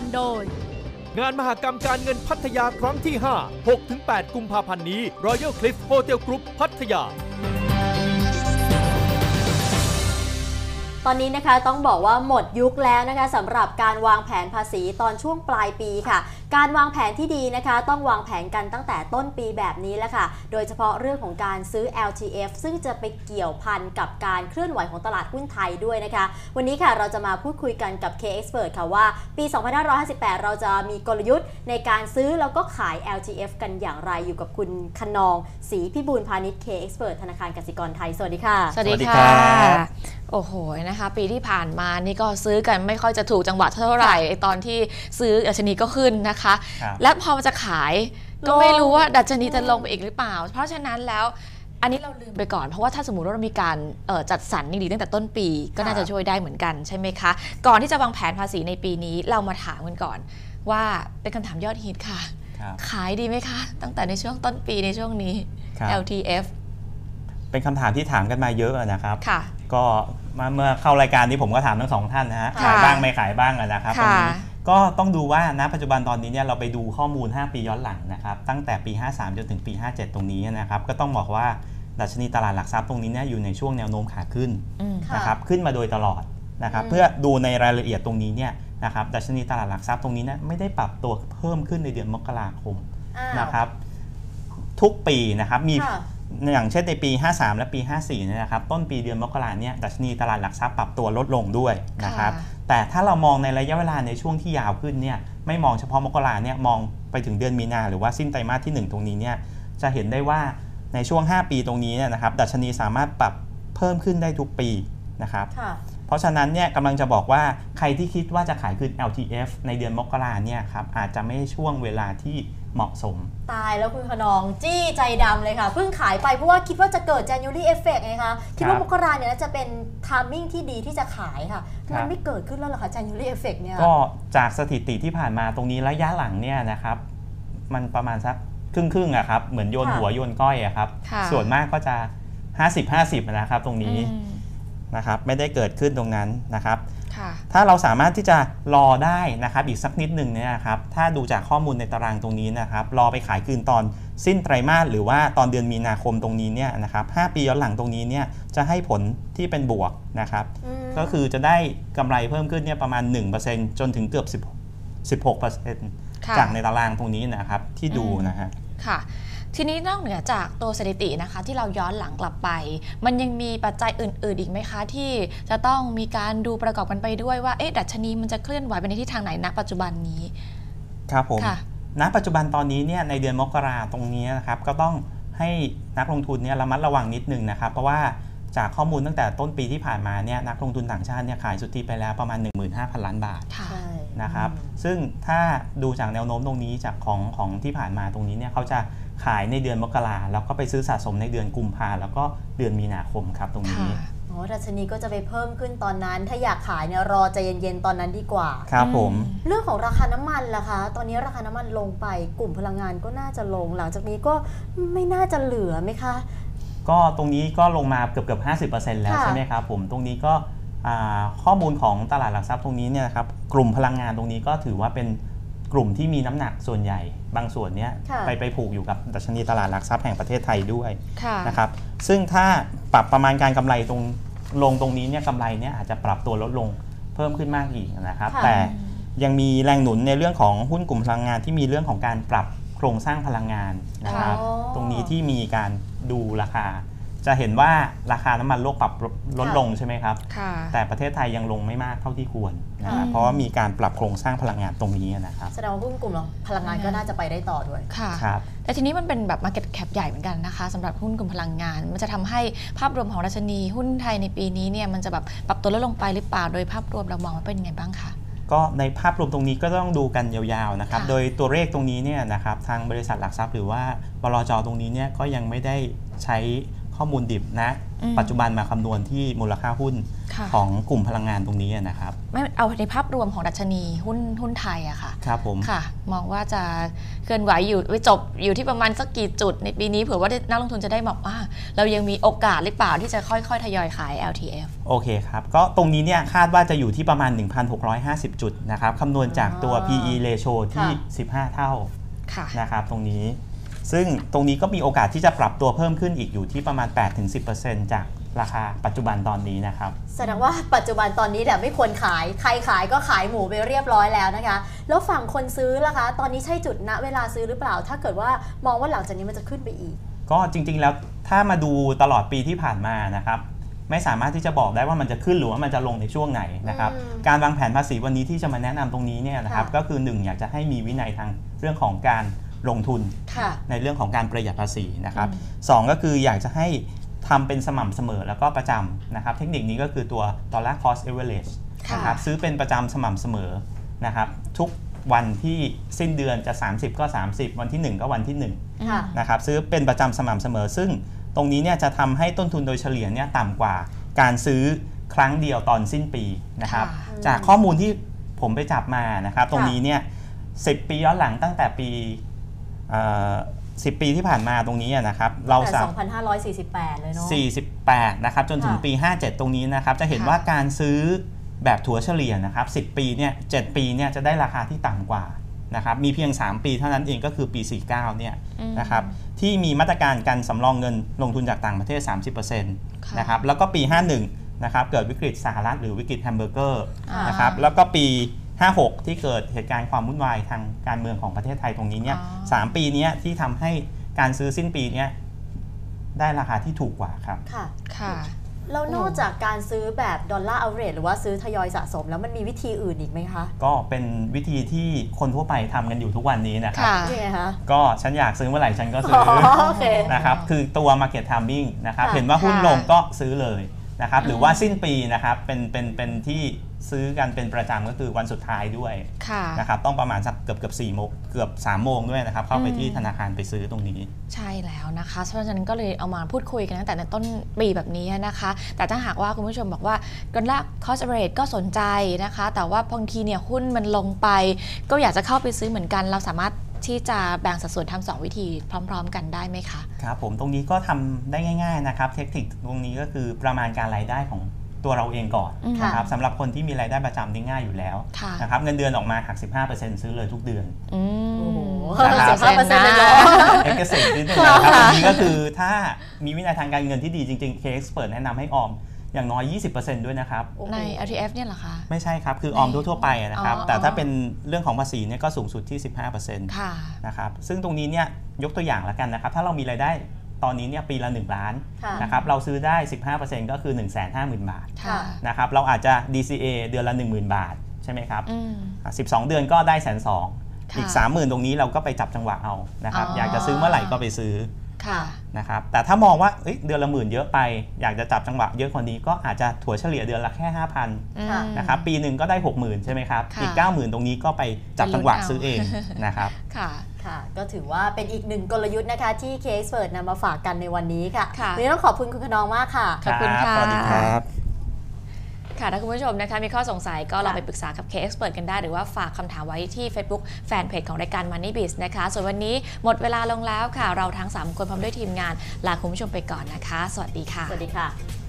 การโดย งานมหกรรมการเงินพัทยาครั้งที่ 5 6-8 กุมภาพันธ์นี้ Royal Cliff Hotel Group พัทยาตอนนี้นะคะต้องบอกว่าหมดยุคแล้วนะคะสำหรับการวางแผนภาษีตอนช่วงปลายปีค่ะ การวางแผนที่ดีนะคะ ต้องวางแผนกันตั้งแต่ต้นปีแบบนี้แล้วค่ะ โดยเฉพาะเรื่องของการซื้อ LTF ซึ่งจะไปเกี่ยวพันกับการเคลื่อนไหวของตลาดหุ้นไทยด้วยนะคะ วันนี้ค่ะเราจะมาพูดคุยกันกับ K Expert ค่ะว่า ปี 2558 เราจะมีกลยุทธ์ในการซื้อแล้วก็ขาย LTF กันอย่างไรอยู่กับคุณคนองศรีพิบูลพาณิชย์ K Expert ธนาคารกสิกรไทย สวัสดีค่ะ สวัสดีสวัสดีค่ะครับโอ้โหนะคะ ปีที่ผ่านมานี่ก็ซื้อกันไม่ค่อยจะถูกจังหวะเท่าไหร่ไอตอนที่ซื้อดัชนีก็ขึ้นนะคะครับและพอมันจะขายก็ลงไม่รู้ว่าดัชนีจะลงไปอีกหรือเปล่า เพราะฉะนั้นแล้วอันนี้เราลืมไปก่อน เพราะว่าถ้าสมมติว่าเรามีการเอ่อจัดสรรดีๆตั้งแต่ต้นปี ก็น่าจะช่วยได้เหมือนกันใช่ไหมคะ ก่อนที่จะวางแผนภาษีในปีนี้เรามาถามกันก่อน ว่าเป็นคำถามยอดฮิตค่ะ ครับขายดีไหมคะ ตั้งแต่ในช่วงต้นปีในช่วงนี้ ครับ LTF เป็นคำถามที่ถามกันมาเยอะนะครับ ค่ะ ก็มาเมื่อเข้ารายการนี้ผมก็ถามทั้งสองท่านนะฮะค่ะ ขายบ้างไม่ขายบ้างอะนะครับตรงค่ะ นี้ ก็ต้องดูว่าณปัจจุบันตอนนี้เนี่ยเราไปดูข้อมูล 5 ปีย้อนหลังนะครับตั้งแต่ปี 53 จนถึงปี 57 ตรงนี้นะครับก็ต้องบอกว่าดัชนีตลาดหลักทรัพย์ตรงนี้เนี่ยอยู่ในช่วงแนวโน้มขาขึ้นอืมค่ะนะครับขึ้นมาโดยตลอดนะครับอืมเพื่อดูในรายละเอียดตรงนี้เนี่ยนะครับดัชนีตลาดหลักทรัพย์ตรงนี้เนี่ยไม่ได้ปรับตัวเพิ่มขึ้นในเดือนมกราคมอ้าวนะครับทุกปีนะครับมีค่ะ อย่างเช่นในปี 53 และปี 54เนี่ยนะครับต้นปีเดือนมกราเนี่ยดัชนีตลาดหลักทรัพย์ปรับตัวลดลงด้วยนะครับค่ะแต่ถ้าเรามองในระยะเวลาในช่วงที่ยาวขึ้นเนี่ยไม่มองเฉพาะมกราเนี่ยมองไปถึงเดือนมีนาหรือว่าสิ้นไตรมาสที่ 1 ตรงนี้เนี่ยจะเห็นได้ว่าในช่วง 5 ปีตรงนี้เนี่ยนะครับดัชนีสามารถปรับเพิ่มขึ้นได้ทุกปีนะครับค่ะ เพราะฉะนั้นเนี่ยกำลังจะบอกว่าใครที่คิดว่าจะขายคืน LTF ในเดือนมกราเนี่ยครับอาจจะไม่ใช่ช่วงเวลาที่เหมาะสม ตายแล้วคุณขนองจี้ใจดำเลยค่ะ เพิ่งขายไปเพราะว่าคิดว่าจะเกิด January effect ไงคะคิดว่าครับมกราเนี่ยน่าจะเป็น timing ที่ดีที่จะขายค่ะครัมันบไม่เกิดขึ้นแล้วเหรอคะ January effect เนี่ยก็จากสถิติที่ผ่านมาตรงนี้ระยะหลังเนี่ยนะครับมันประมาณสักครึ่งครึ่งๆอะครับเหมือนโยนค่ะหัวโยนก้อยอะครับค่ะส่วนมากก็จะ 50 50นะครับตรงนี้อืม นะครับไม่ได้เกิดขึ้นตรงนั้นนะครับค่ะถ้าเราสามารถที่จะรอได้นะครับอีกสักนิดหนึ่งเนี่ยนะครับถ้าดูจากข้อมูลในตารางตรงนี้นะครับรอไปขายคืนตอนสิ้นไตรมาสหรือว่าตอนเดือนมีนาคมตรงนี้เนี่ยนะครับ5ปีย้อนหลังตรงนี้เนี่ยจะให้ผลที่เป็นบวกนะครับมก็คือจะได้กำไรเพิ่มขึ้นเนี่ยประมาณ 1%จนถึงเกือบ 10 16%ค่ะจากในตารางตรงนี้นะครับที่ดูนะฮะค่ะ ทีนี้นอกเหนือจากตัวสถิตินะคะ ที่เราย้อนหลังกลับไป มันยังมีปัจจัยอื่น ๆ อีกไหมคะ ที่จะต้องมีการดูประกอบกันไปด้วยว่าเอ๊ะดัชนีมันจะเคลื่อนไหวไปในทิศทางไหนณปัจจุบันนี้ครับผมค่ะณปัจจุบันตอนนี้เนี่ยในเดือนมกราตรงนี้นะครับก็ต้องให้นักลงทุนเนี่ยระมัดระวังนิดนึงนะครับ เพราะว่าจากข้อมูลตั้งแต่ต้นปีที่ผ่านมาเนี่ยนักลงทุนต่างชาติเนี่ยขายสุทธิไปแล้วประมาณ 15,000 ล้านบาทค่ะใช่นะครับซึ่งถ้าดูจากแนวโน้มตรงนี้จากของของที่ผ่านมาตรงนี้เนี่ยเขาจะ ขายในเดือนมกราแล้วก็ไปซื้อสะสมในเดือนกุมภาแล้วก็เดือนมีนาคมครับตรงนี้ค่ะอ๋อดัชนีก็จะไปเพิ่มขึ้นตอนนั้น ถ้าอยากขายเนี่ยรอใจเย็นๆตอนนั้นดีกว่า ครับผม เรื่องของราคาน้ำมันล่ะคะ ตอนนี้ราคาน้ำมันลงไปกลุ่มพลังงานก็น่าจะลง หลังจากนี้ก็ไม่น่าจะเหลือไหมคะ ก็ตรงนี้ก็ลงมาเกือบเกือบ50%แล้วค่ะใช่ไหมครับผมตรงนี้ก็อ่าข้อมูลของตลาดหลักทรัพย์ตรงนี้เนี่ยนะครับกลุ่มพลังงานตรงนี้ก็ถือว่าเป็น กลุ่มที่มีน้ำหนักส่วนใหญ่ บางส่วนเนี้ยค่ะไปไปผูกอยู่กับดัชนีตลาดหลักทรัพย์แห่งประเทศไทยด้วยค่ะนะครับซึ่งถ้าปรับประมาณการกำไรตรงลงตรงนี้เนี่ยกำไรเนี่ยอาจจะปรับตัวลดลงเพิ่มขึ้นมากอีกนะครับ ค่ะ แต่ยังมีแรงหนุนในเรื่องของหุ้นกลุ่มพลังงานที่มีเรื่องของการปรับโครงสร้างพลังงานนะครับ อ๋อ ตรงนี้ที่มีการดูราคา จะเห็นว่าราคาน้ำมันโลกปรับลดลงใช่ไหมครับค่ะแต่ประเทศไทยยังลงไม่มากเท่าที่ควรนะครับอืมเพราะว่ามีการปรับโครงสร้างพลังงานตรงนี้นะครับแสดงว่าหุ้นกลุ่มเราพลังงานก็น่าจะไปได้ต่อด้วยค่ะครับแต่ทีนี้มันเป็นแบบ Market Cap ใหญ่เหมือนกันนะคะสำหรับหุ้นกลุ่มพลังงาน มันจะทำให้ภาพรวมของดัชนีหุ้นไทยในปีนี้เนี่ยมันจะแบบปรับตัวลดลงไปหรือเปล่าโดยภาพรวมเรามองว่าเป็นยังไงบ้างคะก็ในภาพรวมตรงนี้ก็ต้องดูกันยาวๆนะครับค่ะโดยตัวเลขตรงนี้เนี่ยนะครับทางบริษัทหลักทรัพย์ หรือว่าบลจตรงนี้เนี่ยก็ยังไม่ได้ใช้ ขข้อมูลดิบนะอืมปัจจุบันมาคำนวณที่มูลค่าหุ้นค่ะของกลุ่มพลังงานตรงนี้นะครับไม่เอาในภาพรวมของดัชนีหุ้นหุ้นไทยอะค่ะครับผมค่ะ มองว่าจะเคลื่อนไหวอยู่ไว้จบอยู่ที่ประมาณสักกี่จุดในปีนี้เผื่อว่านักลงทุนจะได้บอกว่า เรายังมีโอกาสหรือเปล่าที่จะค่อยๆ ทยอยขาย LTF โอเคครับ ก็ตรงนี้เนี่ยคาดว่าจะอยู่ที่ประมาณ 1,650 จุดนะครับคำนวณจากตัวอ๋อ PE ratio ที่ค่ะ15 เท่าค่ะนะครับตรงนี้ ซึ่งตรงนี้ก็มีโอกาสที่จะปรับตัวเพิ่มขึ้นอีกอยู่ที่ประมาณ 8-10%จากราคาปัจจุบันตอนนี้นะครับ แสดงว่าปัจจุบันตอนนี้เนี่ยไม่ควรขาย ใครขายก็ขายหมูไปเรียบร้อยแล้วนะคะ แล้วฝั่งคนซื้อล่ะคะ ตอนนี้ใช่จุดณเวลาซื้อหรือเปล่า ถ้าเกิดว่ามองว่าหลังจากนี้มันจะขึ้นไปอีก ก็จริงๆแล้วถ้ามาดูตลอดปีที่ผ่านมานะครับ ไม่สามารถที่จะบอกได้ว่ามันจะขึ้นหรือว่ามันจะลงในช่วงไหนนะครับอืมการวางแผนภาษีวันนี้ที่จะมาแนะนำตรงนี้เนี่ยนะครับค่ะก็คือหนึ่งอยากจะให้มีวินัยทางเรื่องของการ ลงทุนค่ะในเรื่องของการประหยัดภาษีนะครับอืมสองก็คืออยากจะให้ทำเป็นสม่ำเสมอแล้วก็ประจำนะครับ เทคนิคนี้ก็คือตัว dollar cost average ค่ะนะครับซื้อเป็นประจำสม่ำเสมอนะครับ ทุกวันที่สิ้นเดือนจะ 30 ก็ 30 วันที่ 1 ก็วันที่1ค่ะนะครับซื้อเป็นประจำสม่ำเสมอ ซึ่งตรงนี้เนี่ยจะทำให้ต้นทุนโดยเฉลี่ยเนี่ยต่ำกว่าการซื้อครั้งเดียวตอนสิ้นปีนะครับค่ะจากข้อมูลที่ผมไปจับมานะครับ ตรงนี้เนี่ย10 ปีย้อนหลังตั้งแต่ปีเอ่อ 10 ปีที่ผ่านมาตรงนี้อะนะครับเราแต่สาม2,548 เลยเนาะ48 นะครับ จนถึงค่ะปี 57 ตรงนี้นะครับ จะเห็นค่ะว่าการซื้อแบบถัวเฉลี่ยนะครับ 10 ปีเนี่ย7ปีเนี่ยจะได้ราคาที่ต่ำกว่านะครับมีเพียง 3 ปีเท่านั้นเองก็คือปี 49 เนี่ยอืมนะครับที่มีมาตรการการสำรองเงินลงทุนจากต่างประเทศ 30%นค่ะะครับแล้วก็ปี 51 นะครับเกิดวิกฤตสหรัฐหรือวิกฤตแฮมเบอร์เกอร์อ่านนะครับแล้วก็ปี 56 ที่เกิดเหตุการณ์ความวุ่นวายทางการเมืองของประเทศไทยตรงนี้เนี่ยอ๋อสามปีเนี้ยที่ทำให้การซื้อสิ้นปีเนี้ยได้ราคาที่ถูกกว่าครับ ค่ะ ค่ะ แล้วนอกจากการซื้อแบบดอลลาร์เอาเรทหรือว่าซื้อทยอยสะสม แล้วมันมีวิธีอื่นอีกไหมคะ ก็เป็นวิธีที่คนทั่วไปทำกันอยู่ทุกวันนี้นะครับค่ะนี่ไงคะก็ฉันอยากซื้อเมื่อไหร่ฉันก็ซื้ออ๋อโอเคนะครับ คือตัว market timing นะครับค่ะเห็นว่าหุ้นค่ะลงก็ซื้อเลยนะครับอืมหรือว่าสิ้นปีนะครับ เป็น เป็น เป็นที่ ซื้อกันเป็นประจำก็คือวันสุดท้ายด้วยค่ะ นะครับต้องประมาณสักเกือบเกือบสี่โมงเกือบสามโมงด้วยนะครับ เข้าไปอืมที่ธนาคารไปซื้อตรงนี้ ใช่แล้วนะคะเพราะฉะนั้นก็เลยเอามาพูดคุยกันตั้งแต่ในต้นปีแบบนี้นะคะ แต่ถ้าหากว่าคุณผู้ชมบอกว่ากันละ cost average ก็สนใจนะคะ แต่ว่าบางทีเนี่ยหุ้นมันลงไป ก็อยากจะเข้าไปซื้อเหมือนกันเราสามารถที่จะแบ่งสัดส่วนทำสองวิธีพร้อม ๆ กันได้ไหมคะ ครับผมตรงนี้ก็ทำได้ง่าย ๆ นะครับ เทคนิคตรงนี้ก็คือประมาณการรายได้ของ ตัวเราเองก่อนอืมนะครับสำหรับคนที่มีรายได้ประจำนี่ง่ายอยู่แล้วค่ะนะครับเงินเดือนออกมาหัก 15%ซื้อเลยทุกเดือนอืโอ้โหมนะครับสิบห้าเปอร์เซ็นต์เลยเหรอเอ็กเซนิดนึงนะครับตรงนี้ก็คือถ้ามีวินัยทางการเงินที่ดีจริงๆเคสเปิดแนะนำให้ออมอย่างน้อย 20%ด้วยนะครับโอ้โหใน LTF เนี่ยเหรอคะ ไม่ใช่ครับ คือออมทั่วๆไปนะครับอ๋อแต่ถ้าเป็นเรื่องของภาษีเนี่ยก็สูงสุดที่ 15%ค่ะนะครับ ซึ่งตรงนี้เนี่ยยกตัวอย่างแล้วกันนะครับ ถ้าเรามีรายได้ ตอนนี้เนี่ยปีละ 1 ล้านค่ะนะครับเราซื้อได้ 15%ก็คือ 1 5 0 0 0 0 บาทค่ะนะครับเราอาจจะ DCA เดือนละ 10,000 บาทใช่ไหมครับอืมอะ12 เดือนก็ได้แสนสองค่ะอีก 30,000 ตรงนี้เราก็ไปจับจังหวะเอานะครับอ๋อออยากจะซื้อเมื่อไหร่ก็ไปซื้อค่ะนะครับแต่ถ้ามองว่าเอ้ยเดือนละหมื่นเยอะไป อยากจะจับจังหวะเยอะกว่านี้ก็อาจจะถัวเฉลี่ยเดือนละแค่ 5,000อืมค่ะนะครับปีหนึ่งก็ได้ 60,000 ใช่ไหมครับค่ะอีก 90,000 ตรงนี้ก็ไปจับจังหวะไปลุ้นเอาซื้อเองนะครับ ค่ะค่ะ ก็ถือว่าเป็นอีกหนึ่งกลยุทธ์นะคะที่เคสเปิดนำมาฝากกันในวันนี้ค่ะค่ะวันนี้ต้องขอบคุณคุณขนองมากค่ะ ขอบคุณรัค่ะ สวัสดีครับ ค่ะถ้าคุณผู้ชมนะคะมีข้อสงสัยก็ลองไปปรึกษากับ K Expert กันได้ หรือว่าฝากคำถามไว้ที่ Facebook แฟนเพจของรายการ Money Biz นะคะ ส่วนวันนี้หมดเวลาลงแล้วค่ะ เราทั้ง 3 คนพร้อมด้วยทีมงานลาคุณผู้ชมไปก่อนนะคะ สวัสดีค่ะ สวัสดีค่ะ